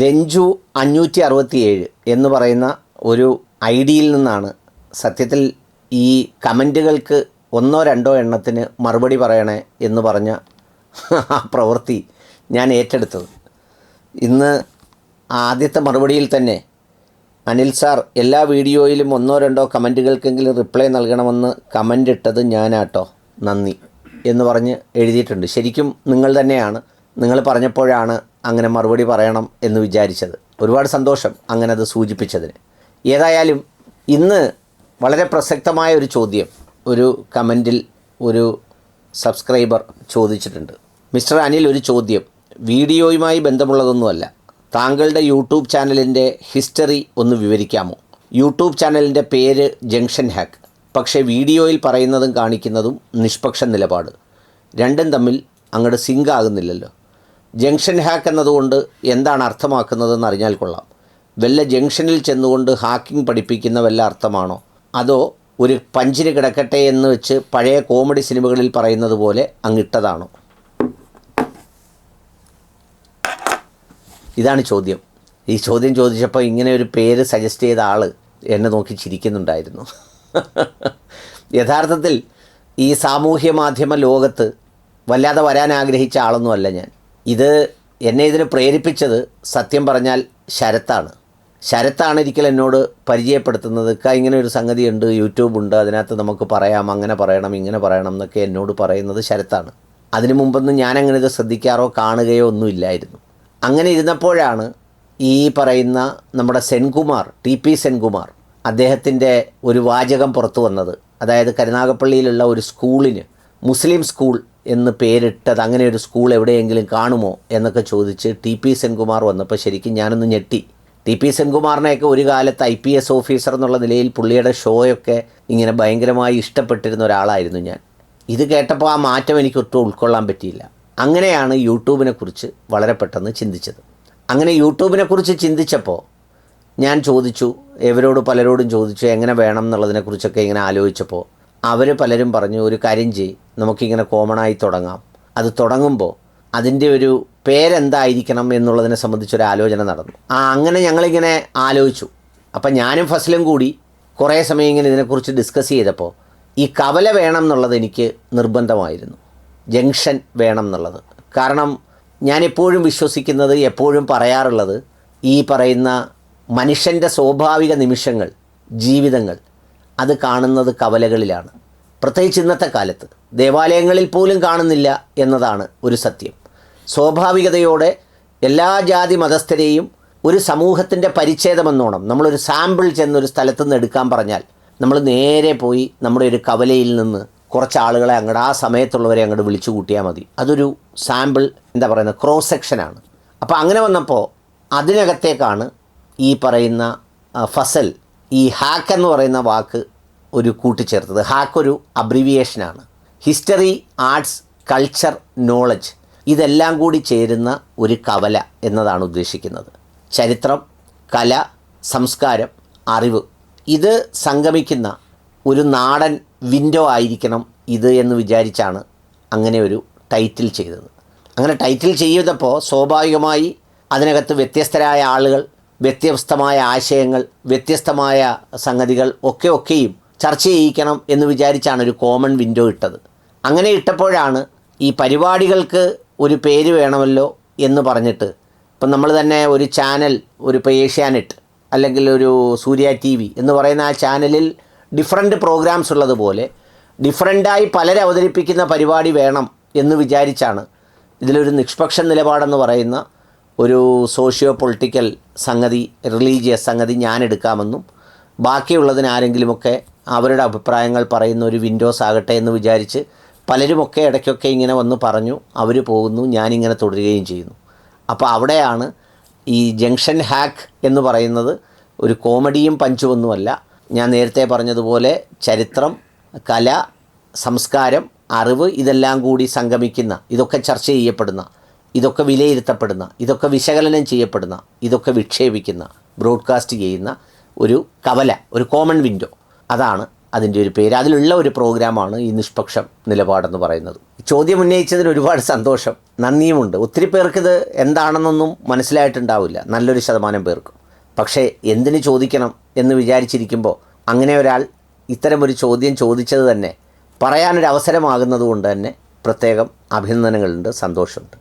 രഞ്ജു അഞ്ഞൂറ്റി അറുപത്തിയേഴ് എന്ന് പറയുന്ന ഒരു ഐ ഡിയിൽ നിന്നാണ് സത്യത്തിൽ ഈ കമന്റുകൾക്ക് ഒന്നോ രണ്ടോ എണ്ണത്തിന് മറുപടി പറയണേ എന്ന് പറഞ്ഞ ആ പ്രവൃത്തി ഞാൻ ഏറ്റെടുത്തത്. ഇന്ന് ആദ്യത്തെ മറുപടിയിൽ തന്നെ അനിൽ സാർ എല്ലാ വീഡിയോയിലും ഒന്നോ രണ്ടോ കമന്റുകൾക്കെങ്കിലും റിപ്ലൈ നൽകണമെന്ന് കമന്റ് ഇട്ടത് ഞാനാട്ടോ. നന്ദി എന്ന് പറഞ്ഞ് എഴുതിയിട്ടുണ്ട്. ശരിക്കും നിങ്ങൾ തന്നെയാണ്. നിങ്ങൾ പറഞ്ഞപ്പോഴാണ് അങ്ങനെ മറുപടി പറയണം എന്ന് വിചാരിച്ചത്. ഒരുപാട് സന്തോഷം അങ്ങനെ അത് സൂചിപ്പിച്ചതിന്. ഏതായാലും ഇന്ന് വളരെ പ്രസക്തമായ ഒരു ചോദ്യം ഒരു കമന്റിൽ ഒരു സബ്സ്ക്രൈബർ ചോദിച്ചിട്ടുണ്ട്. മിസ്റ്റർ അനിൽ ഒരു ചോദ്യം. വീഡിയോയുമായി ബന്ധമുള്ളതൊന്നുമല്ല. താങ്കളുടെ യൂട്യൂബ് ചാനലിന്റെ ഹിസ്റ്ററി ഒന്ന് വിവരിക്കാമോ? യൂട്യൂബ് ചാനലിന്റെ പേര് ജംഗ്ഷൻ ഹാക്ക്. പക്ഷേ വീഡിയോയിൽ പറയുന്നതും കാണിക്കുന്നതും നിഷ്പക്ഷ നിലപാട്. രണ്ടും തമ്മിൽ അങ്ങോട്ട് സിങ്ക് ആകുന്നില്ലല്ലോ. ജംഗ്ഷൻ ഹാക്ക് എന്നതുകൊണ്ട് എന്താണ് അർത്ഥമാക്കുന്നതെന്ന് അറിഞ്ഞാൽ കൊള്ളാം. വല്ല ജംഗ്ഷനിൽ ചെന്നുകൊണ്ട് ഹാക്കിംഗ് പഠിപ്പിക്കുന്ന വല്ല അർത്ഥമാണോ? അതോ ഒരു പഞ്ചിന് കിടക്കട്ടെ എന്ന് വെച്ച് പഴയ കോമഡി സിനിമകളിൽ പറയുന്നത് പോലെ അങ്ങിട്ടതാണോ? ഇതാണ് ചോദ്യം. ഈ ചോദ്യം ചോദിച്ചപ്പോൾ ഇങ്ങനെ ഒരു പേര് സജസ്റ്റ് ചെയ്ത ആൾ എന്നെ നോക്കി ചിരിക്കുന്നുണ്ടായിരുന്നു. യഥാർത്ഥത്തിൽ ഈ സാമൂഹ്യ മാധ്യമ ലോകത്ത് വല്ലാതെ വരാൻ ആഗ്രഹിച്ച ആളൊന്നുമല്ല ഞാൻ. ഇത് എന്നെ ഇതിന് പ്രേരിപ്പിച്ചത് സത്യം പറഞ്ഞാൽ ശരത്താണ്. ശരത്താണ് ഒരിക്കൽ എന്നോട് പരിചയപ്പെടുത്തുന്നത്. ക ഇങ്ങനെ ഒരു സംഗതിയുണ്ട് യൂട്യൂബ് ഉണ്ട് അതിനകത്ത് നമുക്ക് പറയാം അങ്ങനെ പറയണം ഇങ്ങനെ പറയണം എന്നൊക്കെ എന്നോട് പറയുന്നത് ശരത്താണ്. അതിനു മുമ്പൊന്നും ഞാൻ അങ്ങനെ ഇത് ശ്രദ്ധിക്കാറോ കാണുകയോ ഒന്നുമില്ലായിരുന്നു. അങ്ങനെ ഇരുന്നപ്പോഴാണ് ഈ പറയുന്ന നമ്മുടെ സെൻകുമാർ ടി പി സെൻകുമാർ അദ്ദേഹത്തിന്റെ ഒരു വാചകം പുറത്തു വന്നത്. അതായത് കരുനാഗപ്പള്ളിയിലുള്ള ഒരു സ്കൂളിന് മുസ്ലിം സ്കൂൾ എന്ന് പേരിട്ടത് അങ്ങനെ ഒരു സ്കൂൾ എവിടെയെങ്കിലും കാണുമോ എന്നൊക്കെ ചോദിച്ച് ടി പി സെൻകുമാർ വന്നപ്പോൾ ശരിക്കും ഞാനൊന്ന് ഞെട്ടി. ടി പി സെൻകുമാറിനെയൊക്കെ ഒരു കാലത്ത് ഐ പി എസ് ഓഫീസർ എന്നുള്ള നിലയിൽ പുള്ളിയുടെ ഷോയൊക്കെ ഇങ്ങനെ ഭയങ്കരമായി ഇഷ്ടപ്പെട്ടിരുന്ന ഒരാളായിരുന്നു ഞാൻ. ഇത് കേട്ടപ്പോൾ ആ മാറ്റം എനിക്ക് ഒട്ടും ഉൾക്കൊള്ളാൻ പറ്റിയില്ല. അങ്ങനെയാണ് യൂട്യൂബിനെ കുറിച്ച് വളരെ പെട്ടെന്ന് ചിന്തിച്ചത്. അങ്ങനെ യൂട്യൂബിനെ കുറിച്ച് ചിന്തിച്ചപ്പോൾ ഞാൻ ചോദിച്ചു ഇവരോട് പലരോടും ചോദിച്ചു എങ്ങനെ വേണം എന്നുള്ളതിനെക്കുറിച്ചൊക്കെ ഇങ്ങനെ ആലോചിച്ചപ്പോൾ അവർ പലരും പറഞ്ഞു ഒരു കാര്യം ചെയ് നമുക്കിങ്ങനെ കോമണായി തുടങ്ങാം. അത് തുടങ്ങുമ്പോൾ അതിന്റെ ഒരു പേരെന്തായിരിക്കണം എന്നുള്ളതിനെ സംബന്ധിച്ചൊരു ആലോചന നടന്നു. ആ അങ്ങനെ ഞങ്ങളിങ്ങനെ ആലോചിച്ചു. അപ്പം ഞാനും ഫസലും കൂടി കുറേ സമയം ഇങ്ങനെ ഇതിനെക്കുറിച്ച് ഡിസ്കസ് ചെയ്തപ്പോൾ ഈ കവല വേണം എന്നുള്ളത് എനിക്ക് നിർബന്ധമായിരുന്നു. ജംഗ്ഷൻ വേണം എന്നുള്ളത്. കാരണം ഞാൻ എപ്പോഴും വിശ്വസിക്കുന്നത് എപ്പോഴും പറയാറുള്ളത് ഈ പറയുന്ന മനുഷ്യന്റെ സ്വാഭാവിക നിമിഷങ്ങൾ ജീവിതങ്ങൾ അത് കാണുന്നത് കവലകളിലാണ്. പ്രത്യേകിച്ച് ഇന്നത്തെ കാലത്ത്. ദേവാലയങ്ങളിൽ പോലും കാണുന്നില്ല എന്നതാണ് ഒരു സത്യം. സ്വാഭാവികതയോടെ എല്ലാ ജാതി മതസ്ഥരെയും ഒരു സമൂഹത്തിന്റെ പരിച്ഛേദമെന്നോണം നമ്മളൊരു സാമ്പിൾ ചെന്നൊരു സ്ഥലത്ത് നിന്ന് എടുക്കാൻ പറഞ്ഞാൽ നമ്മൾ നേരെ പോയി നമ്മുടെ ഒരു കവലയിൽ നിന്ന് കുറച്ച് ആളുകളെ അങ്ങോട്ട് ആ സമയത്തുള്ളവരെ അങ്ങോട്ട് വിളിച്ചു കൂട്ടിയാൽ മതി. അതൊരു സാമ്പിൾ എന്താ പറയുന്നത് ക്രോസ് സെക്ഷനാണ് അപ്പോൾ അങ്ങനെ വന്നപ്പോൾ അതിനകത്തേക്കാണ് ഈ പറയുന്ന ഫസൽ ഈ ഹാക്ക് എന്ന് പറയുന്ന വാക്ക് ഒരു കൂട്ടിച്ചേർത്തത്. ഹാക്ക് ഒരു അബ്രിവിയേഷനാണ് ഹിസ്റ്ററി ആർട്സ് കൾച്ചർ നോളജ് ഇതെല്ലാം കൂടി ചേരുന്ന ഒരു കവല എന്നതാണ് ഉദ്ദേശിക്കുന്നത്. ചരിത്രം കല സംസ്കാരം അറിവ് ഇത് സംഗമിക്കുന്ന ഒരു നാടൻ വിൻഡോ ആയിരിക്കണം ഇത് എന്ന് വിചാരിച്ചാണ് അങ്ങനെ ഒരു ടൈറ്റിൽ ചെയ്തത്. അങ്ങനെ ടൈറ്റിൽ ചെയ്തപ്പോൾ സ്വാഭാവികമായി അതിനകത്ത് വ്യത്യസ്തരായ ആളുകൾ വ്യത്യസ്തമായ ആശയങ്ങൾ വ്യത്യസ്തമായ സംഗതികൾ ഒക്കെ ഒക്കെയും ചർച്ച ചെയ്യിക്കണം എന്ന് വിചാരിച്ചാണ് ഒരു കോമൺ വിൻഡോ ഇട്ടത്. അങ്ങനെ ഇട്ടപ്പോഴാണ് ഈ പരിപാടികൾക്ക് ഒരു പേര് വേണമല്ലോ എന്ന് പറഞ്ഞിട്ട് ഇപ്പം നമ്മൾ തന്നെ ഒരു ചാനൽ ഒരു ഇപ്പോൾ ഏഷ്യാനെറ്റ് അല്ലെങ്കിൽ ഒരു സൂര്യ ടി വി എന്ന് പറയുന്ന ആ ചാനലിൽ ഡിഫറെന്റ് പ്രോഗ്രാംസ് ഉള്ളതുപോലെ ഡിഫറെന്റായി പലരെ അവതരിപ്പിക്കുന്ന പരിപാടി വേണം എന്ന് വിചാരിച്ചാണ് ഇതിലൊരു നിഷ്പക്ഷ നിലപാടെന്ന് പറയുന്ന ഒരു സോഷ്യോ പൊളിറ്റിക്കൽ സംഗതി റിലീജിയസ് സംഗതി ഞാൻ എടുക്കാമെന്നും ബാക്കിയുള്ളതിന് ആരെങ്കിലുമൊക്കെ അവരുടെ അഭിപ്രായങ്ങൾ പറയുന്ന ഒരു വിൻഡോസ് ആകട്ടെ എന്ന് വിചാരിച്ച് പലരുമൊക്കെ ഇടയ്ക്കൊക്കെ ഇങ്ങനെ വന്ന് പറഞ്ഞു അവർ പോകുന്നു ഞാനിങ്ങനെ തുടരുകയും ചെയ്യുന്നു. അപ്പോൾ അവിടെയാണ് ഈ ജംഗ്ഷൻ ഹാക്ക് എന്ന് പറയുന്നത് ഒരു കോമഡിയും പഞ്ചുമൊന്നുമല്ല. ഞാൻ നേരത്തെ പറഞ്ഞതുപോലെ ചരിത്രം കല സംസ്കാരം അറിവ് ഇതെല്ലാം കൂടി സംഗമിക്കുന്ന ഇതൊക്കെ ചർച്ച ചെയ്യപ്പെടുന്ന ഇതൊക്കെ വിലയിരുത്തപ്പെടുന്ന ഇതൊക്കെ വിശകലനം ചെയ്യപ്പെടുന്ന ഇതൊക്കെ വിക്ഷേപിക്കുന്ന ബ്രോഡ്കാസ്റ്റ് ചെയ്യുന്ന ഒരു കവല ഒരു കോമൺ വിൻഡോ അതാണ് അതിന്റെ ഒരു പേര്. അതിലുള്ള ഒരു പ്രോഗ്രാമാണ് ഈ നിഷ്പക്ഷം നിലപാടെന്ന് പറയുന്നത്. ചോദ്യം ഉന്നയിച്ചതിന് ഒരുപാട് സന്തോഷം നന്ദിയുമുണ്ട് ഒത്തിരി പേർക്കിത് എന്താണെന്നൊന്നും മനസ്സിലായിട്ടുണ്ടാവില്ല നല്ലൊരു ശതമാനം പേർക്കും. പക്ഷേ എന്തിന് ചോദിക്കണം എന്ന് വിചാരിച്ചിരിക്കുമ്പോൾ അങ്ങനെ ഒരാൾ ഇത്തരമൊരു ചോദ്യം ചോദിച്ചത് തന്നെ പറയാനൊരു അവസരമാകുന്നത് കൊണ്ട് തന്നെ പ്രത്യേകം അഭിനന്ദനങ്ങളുണ്ട് സന്തോഷമുണ്ട്.